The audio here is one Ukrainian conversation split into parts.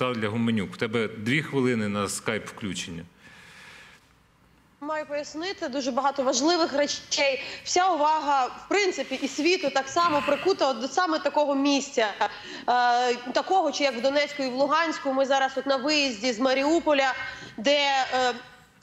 Наталя Гуменюк. У тебе дві хвилини на скайп включення. Маю пояснити дуже багато важливих речей. Вся увага, в принципі, і світу так само прикута от до саме такого місця, е, такого, чи як в Донецьку і в Луганську. Ми зараз от на виїзді з Маріуполя, де е,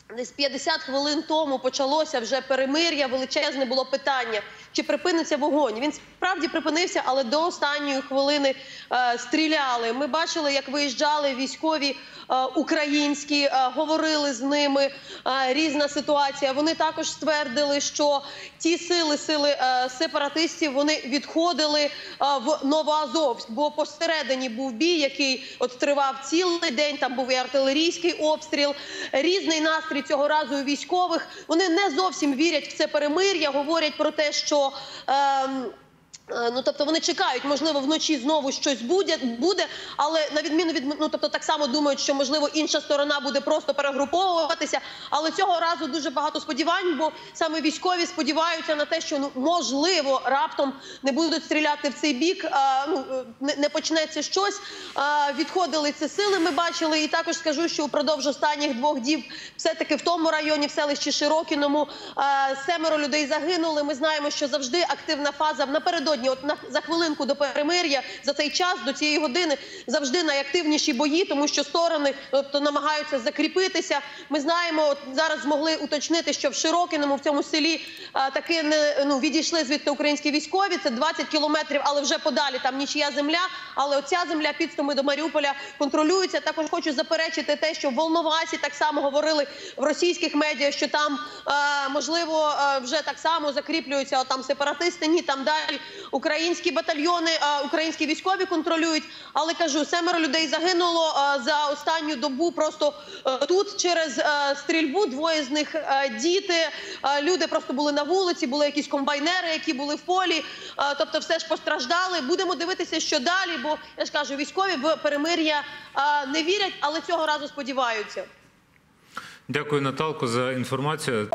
десь 50 хвилин тому почалося вже перемир'я. Величезне було питання, чи припиниться вогонь. Він справді припинився, але до останньої хвилини е, стріляли. Ми бачили, як виїжджали військові е, українські, е, говорили з ними. Е, різна ситуація. Вони також ствердили, що ті сили, сили е, сепаратистів, вони відходили е, в Новоазовськ, бо посередині був бій, який от тривав цілий день. Там був і артилерійський обстріл. Різний настрій цього разу у військових. Вони не зовсім вірять в це перемир'я. Говорять про те, що. Е, Ну, тобто вони чекають, можливо, вночі знову щось буде, буде, але на відміну від ну, тобто так само думають, що можливо інша сторона буде просто перегруповуватися. Але цього разу дуже багато сподівань, бо саме військові сподіваються на те, що ну можливо раптом не будуть стріляти в цей бік. А, ну е, не, не почнеться щось. А, відходили ці сили. Ми бачили, і також скажу, що упродовж останніх двох діб, все таки в тому районі, в селищі Широкіному, а, семеро людей загинули. Ми знаємо, що завжди активна фаза напередодні, от на за хвилинку до перемир'я, за цей час до цієї години завжди найактивніші бої, тому що сторони тобто намагаються закріпитися. Ми знаємо, от зараз змогли уточнити, що в Широкіному в цьому селі а, таки не ну відійшли звідти українські військові. Це 20 кілометрів, але вже подалі там нічия земля. Але оця земля підступи до Маріуполя контролюється. Також хочу заперечити те, що в Волновасі так само говорили в російських медіа, що там е, можливо е, вже так само закріплюються от там сепаратисти. Ні, там далі українські батальйони, українські військові контролюють. Але кажу, семеро людей загинуло за останню добу. Просто е, тут через е, стрільбу двоє з них е, діти. Люди просто були на вулиці, були якісь комбайнери, які були в полі. Тобто, все ж постраждали. Будемо дивитися, що далі. Бо я ж кажу, військові в перемир'я не вірять, але цього разу сподіваються. Дякую, Наталко, за інформацію.